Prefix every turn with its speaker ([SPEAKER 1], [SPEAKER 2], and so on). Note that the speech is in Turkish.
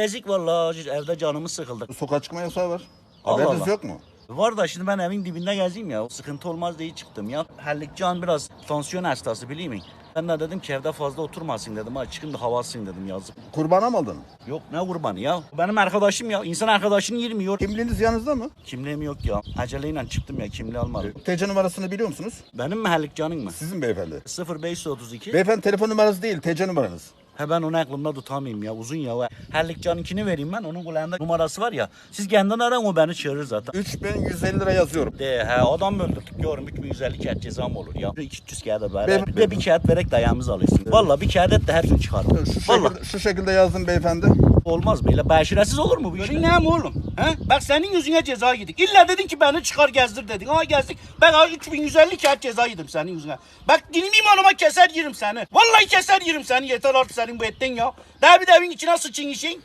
[SPEAKER 1] Ezik vallahi evde canımız sıkıldı.
[SPEAKER 2] Sokağa çıkma yasağı var.
[SPEAKER 1] Allah
[SPEAKER 2] Haberiniz
[SPEAKER 1] Allah.
[SPEAKER 2] yok mu?
[SPEAKER 1] Var da şimdi ben evin dibinde gezeyim ya. Sıkıntı olmaz diye çıktım ya. Hallikcan biraz tansiyon hastası bileyim mi? Ben de dedim ki evde fazla oturmasın dedim. Ha çıkın da havasın dedim yazık.
[SPEAKER 2] Kurbana mı aldın?
[SPEAKER 1] Yok ne kurbanı ya. Benim arkadaşım ya. İnsan arkadaşını yirmiyor.
[SPEAKER 2] Kimliğiniz yanınızda mı?
[SPEAKER 1] Kimliğim yok ya. Aceleyle çıktım ya kimliği almadım.
[SPEAKER 2] TC numarasını biliyor musunuz?
[SPEAKER 1] Benim mi Hallikcan'ın mı?
[SPEAKER 2] Sizin beyefendi.
[SPEAKER 1] 0532.
[SPEAKER 2] Beyefendi telefon numarası değil, TC numaranız.
[SPEAKER 1] He ben onu aklımda tutamayayım ya uzun ya. Hallikcan'ınkini vereyim ben onun kulağında numarası var ya. Siz kendin arayın o beni çağırır zaten.
[SPEAKER 2] 3150 lira yazıyorum.
[SPEAKER 1] De he adam öldürdük yorum 3150 kağıt cezam olur ya. 200 kağıt da böyle.
[SPEAKER 2] Ben-
[SPEAKER 1] Bir de bir kağıt vererek dayağımızı alırsın. Valla bir kağıt et de her gün çıkarım.
[SPEAKER 2] Şu şekilde, şu şekilde yazdım beyefendi.
[SPEAKER 1] Olmaz böyle. Beşiresiz olur mu bu iş? Ne mi oğlum? He? Bak senin yüzüne ceza yedik. İlla dedin ki beni çıkar gezdir dedin. Ama gezdik. Ben ha 3150 kağıt ceza yedim senin yüzüne. Bak dilim imanıma keser yerim seni. Vallahi keser yerim seni. Yeter artık senin bu ettin ya. Daha bir de evin içine sıçın işin.